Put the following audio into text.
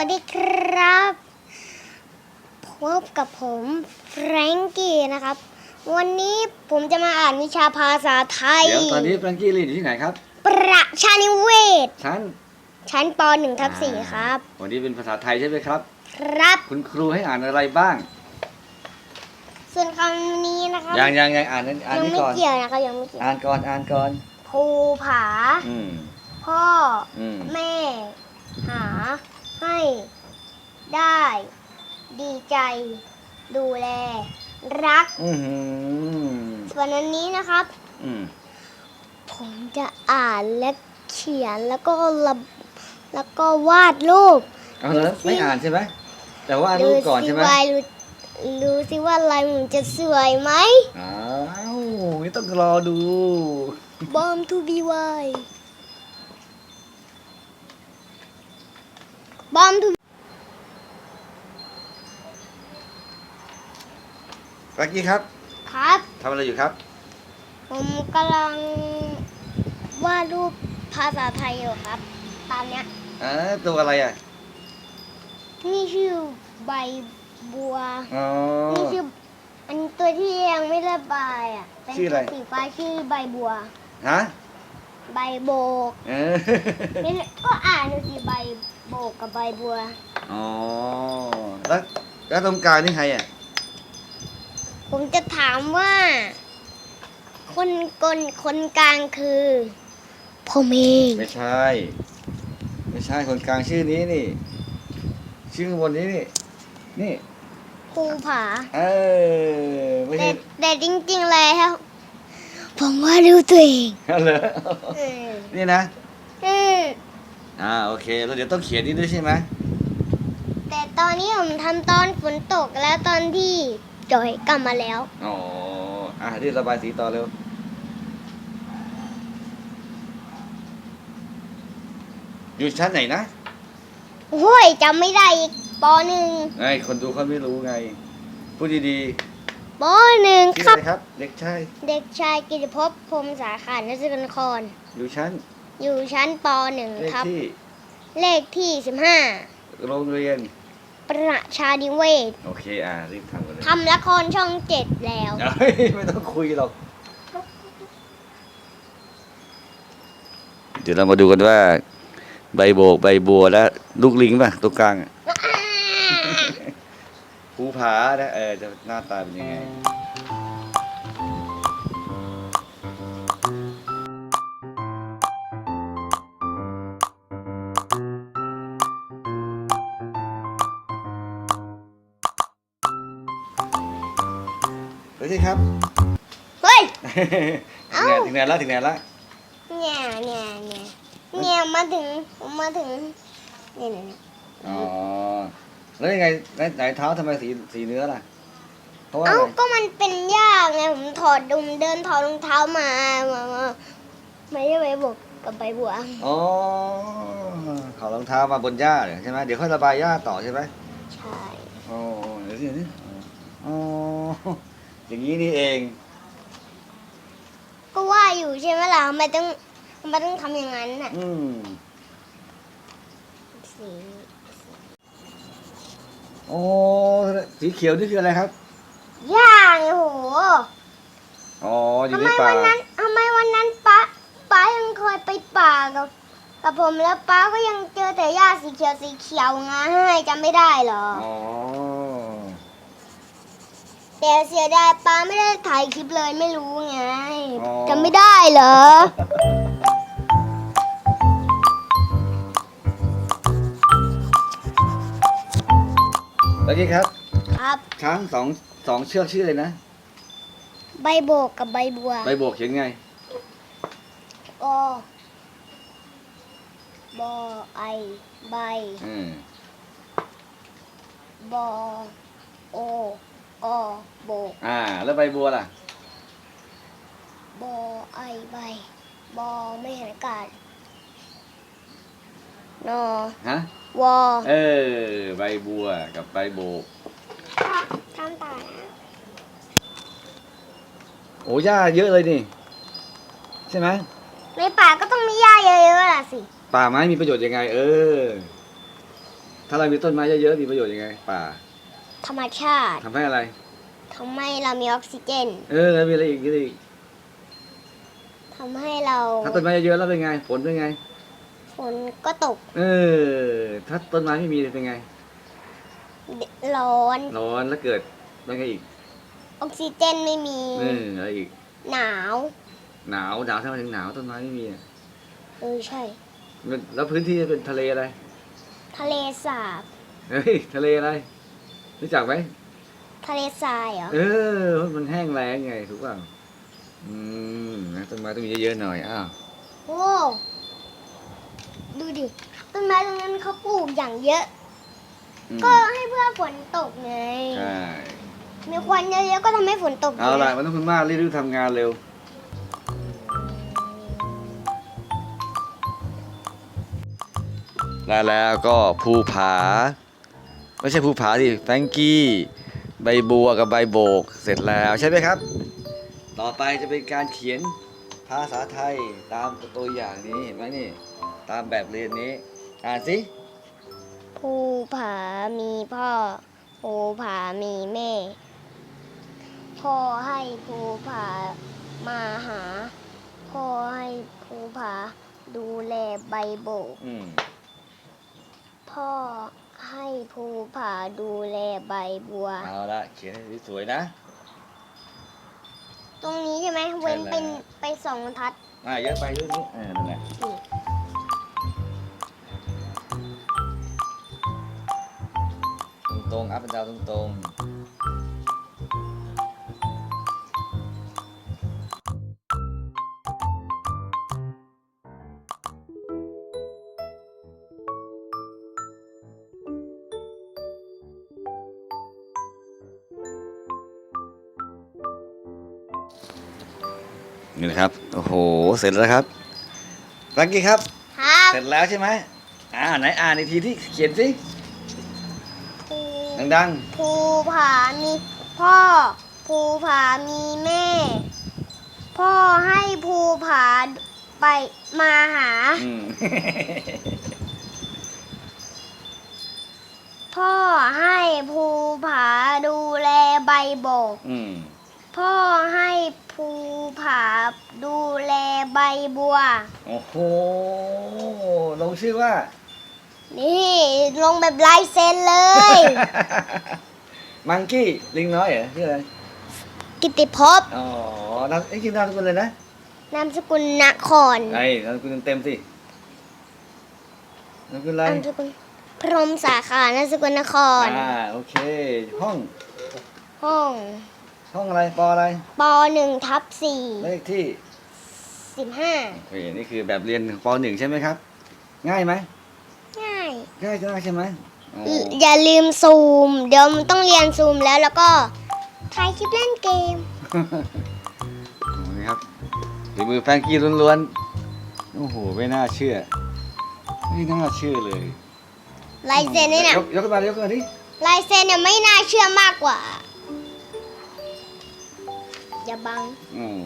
วัสดีครับ พบกับผมแฟรงกี้นะครับ วันนี้ผมจะมาอ่านวิชาภาษาไทย เดี๋ยวตอนนี้แฟรงกี้เรียนอยู่ที่ไหนครับ ประชานิเวศ ชั้น ชั้นป .1 ทับ4ครับ วันนี้เป็นภาษาไทยใช่ไหมครับ ครับ คุณครูให้อ่านอะไรบ้าง ส่วนคำนี้นะครับ ยังยังยังอ่านอ่านยังนี่ไม่ก่อน เกี่ยวนะครับยังไม่เกี่ยว อ่านก่อนอ่านก่อนภูผาอืมพ่ออืมแม่ หา ให้ได้ ดีใจ ดูแล รัก อือหือส่วนอันนี้นะครับ อืมผมจะอ่านและเขียนแล้วก็ระแล้วก็วาดรูป เอาแล้วไม่อ่านใช่ไหมแต่ว่ารูปก่อนใช่ไหมสิว่ารู้รู้สิว่าลายมือจะสวยไหมอ้าวนี่ต้องรอดู บอมทูบีไว บอมทูแฟรงกี้ครับครับ ทำอะไรอยู่ครับ ผมกำลังวาดรูปภาษาไทยอยู่ครับ ตามเนี้ยอ่าตัวอะไรอะ นี่ชื่อใบบัว อ๋อ นี่ชื่ออันตัวที่ยังไม่ระบายอะ เป็นชื่ออะไรตัวสีฟ้าชื่อใบบัว ฮะ ใบโบกเออ นี่ก็อ่านดูสิใบ โบกกับใบบัว อ๋อแล้วแล้วตรงกลางนี่ใครอะผมจะถามว่า คนคนคนกลางคือผมเองไม่ใช่ ไม่ใช่คนกลางชื่อนี้นี่ ชื่อข้างบนนี้นี่ นี่ภูผา เออไม่แต่ใช่แต่จริงๆแล้วผมว่าดูตัวเอง เหรอเออ นี่นะอืม อ่าโอเคแล้วเดี๋ยวต้องเขียนนี่ด้วยใช่ไหมแต่ตอนนี้ผมทำตอนฝนตกแล้วตอนที่จอยกลับมาแล้ว อ๋ออะรีบระบายสีต่อเร็วอยู่ชั้นไหนนะโอ้ยจำไม่ได้อีกปหนึ่งไงคนดูเขาไม่รู้ไง พูดดีปหนึ่งๆชื่อครัอะบ ไรครับ เด็กชายเด็กชายกิติภพพรหมสาขานักนคร อยู่ชั้น อยู่ชั้นปหนึ่งเลขครับที่เลขที่สิบห้าโรงเรียนประชานิเวศโอเค อ่า รีบทำกันเลยทำละครช่องเจ็ดแล้วเอ้ยไม่ต้องคุยหรอก เดี๋ยวเรามาดูกันว่า ใบโบก ใบบัวและลูกลิงป่ะตรงกลางอะภูผานะเออจะหน้าตาเป็นยังไง โอเคครับ เฮ้ยถึงไหนถึงไหนแล้วถึงไหนแล้วเนี่ยเนี่ยเนี่ยเนี่ยมาถึงมาถึงเนี่ยเนี่ยเนี่ยอ๋อแล้วยังไงไหนไหนเท้าทำไมสีสีเนื้อล่ะ เพราะว่าเอ้าอะไรก็มันเป็นยากไงผมถอดดุมเดินถอดรองเท้ามามามาไม่ได้ไปบอกกับใบบัวอ๋อขอรองเท้ามาบนหญ้าเหรอใช่ไหมเดี๋ยวค่อยระบายหญ้าต่อใช่ไหมใช่ อ๋อเดี๋ยวสิเดี๋ยวสิอ๋อ อย่างนี้นี่เอง ก็ว่าอยู่ใช่ไหมล่ะทำไมต้องทำไมต้องทำอย่างนั้นน่ะอืม สีโอ้สีเขียวนี่คืออะไรครับยากไงโหอ๋ออยู่ทำในไมป่าวันนั้นทำไมวันนั้นป้าป้ายังเคยไปป่ากับกับผมแล้วป้าก็ยังเจอแต่หญ้าสีเขียวสีเขียวไงจำไม่ได้เหรอ อ๋อ แต่เสียดายป้าไม่ได้ถ่ายคลิปเลยไม่รู้ไงอ๋อ จำไม่ได้เหรอ แล้วกี้ครับ ครับ ช้างสองสองเชือกชื่ออะไรนะ ใบโบกกับใบบัวใบโบกเขียนไง โอบอไอใบอืมบอโอ กอโบกอ่า แล้วใบบัวล่ะ บอไอใบบอไม่เห็นอากาศนอฮะ วอเออ ใบบัวกับใบโบก ทำตานะโอ้หญ้าเยอะเลยนี่ ใช่ไหมในป่าก็ต้องมีหญ้าเยอะๆล่ะสิ ป่าไม้มีประโยชน์ยังไง เออ ถ้าเรามีต้นไม้เยอะๆมีประโยชน์ยังไง ป่า ธรรมชาติทำให้อะไรทำให้เรามีออกซิเจนเออแล้วมีอะไรอีกมีอะไรอีกทำให้เราถ้าต้นไม้เยอะๆแล้วเป็นไงฝนเป็นไง ฝนก็ตก เออ ถ้าต้นไม้ไม่มีเป็นไง ร้อนร้อนแล้วเกิดเป็นไงอีกออกซิเจนไม่มีเอออะไรอีก หนาว หนาวหนาวทำไมถึงหนาวต้นไม้ไม่มีอะเออใช่ แล้วพื้นที่เป็นทะเลอะไร ทะเลสาบเฮ้ยทะเลอะไร รู้จักไหมทะเลทรายเหรอ เออ มันแห้งแล้งไงถูกเปล่าอืมนะต้นไม้ต้องมีเยอะๆหน่อยอ้าวโอ้ดูดิ ต้นไม้ตรงนั้นเขาปลูกอย่างเยอะ อืมก็ให้เพื่อฝนตกไง ใช่มีควันเยอะๆก็ทำให้ฝนตกเอาละยมันต้องคุณมากรีบๆทำงานเร็วแล้วแล้วก็ภูผา ไม่ใช่ภูผาสิแฟรงกี้ใบบัวกับใบโบก เสร็จแล้วใช่ไหมครับ ต่อไปจะเป็นการเขียนภาษาไทยตามตัวอย่างนี้เห็นไหมนี่ ตามแบบเรียนนี้ อ่านสิภูผามีพ่อภูผามีแม่ พ่อให้ภูผามาหา พ่อให้ภูผาดูแลใบโบกอืมพ่อ ให้ภูผาดูแลใบบัว เอาละเขียนให้สวยๆนะ ตรงนี้ใช่ไหมเว้นใช่แล้วเป็นไปสองบรรทัด อ่าเยอะไปเยอะนี้เออนั่นแหละนี่ตรงๆอัพเป็นดาวตรง นี่นะครับ โอ้โห เสร็จแล้วครับรักกี้ครับ ครับเสร็จแล้วใช่ไหมอ่าไหนอ่านอีกทีที่เขียนสิภูดังภูผามีพ่อ ภูผามีแม่ พ่อให้ภูผาไปมาหา ๆอืม พ่อให้ภูผาดูแลใบโบก อืม พ่อให้ภูผาดูแลใบบัว โอ้โห ลงชื่อว่า นี่ลงแบบลายเซ็นเลย มังกี้ลิงน้อยเหรอชื่ออะไร กิติภพอ๋อนามไอ้ยชื่อนามสกุลเลยนะนามสกุลนครไอ้นามสกุลเต็มๆสินามสกุลอะไร นามสกุลพรหมสาขานามสกุลนคร อ่า โอเค ห้องห้อง ห้องอะไรปออะไร ปหนึ่งทับสี่เลขที่สิบห้าโอเคนี่คือแบบเรียนปหนึ่งใช่ไหมครับ ง่ายไหมง่าย ง่ายมากใช่ไหมอ๋ออย่าลืมซูม เดี๋ยวมันต้องเรียนซูมแล้วแล้วก็ถ่ายคลิปเล่นเกม นี่ครับฝีมือแฟรงกี้ล้วนๆโอ้โหไม่น่าเชื่อ ไม่น่าเชื่อเลยลายเซ็นนี่นะยกยกขึ้นมายกขึ้นมาดิลายเซ็นเนี่ยไม่น่าเชื่อมากกว่า อย่าบังอืม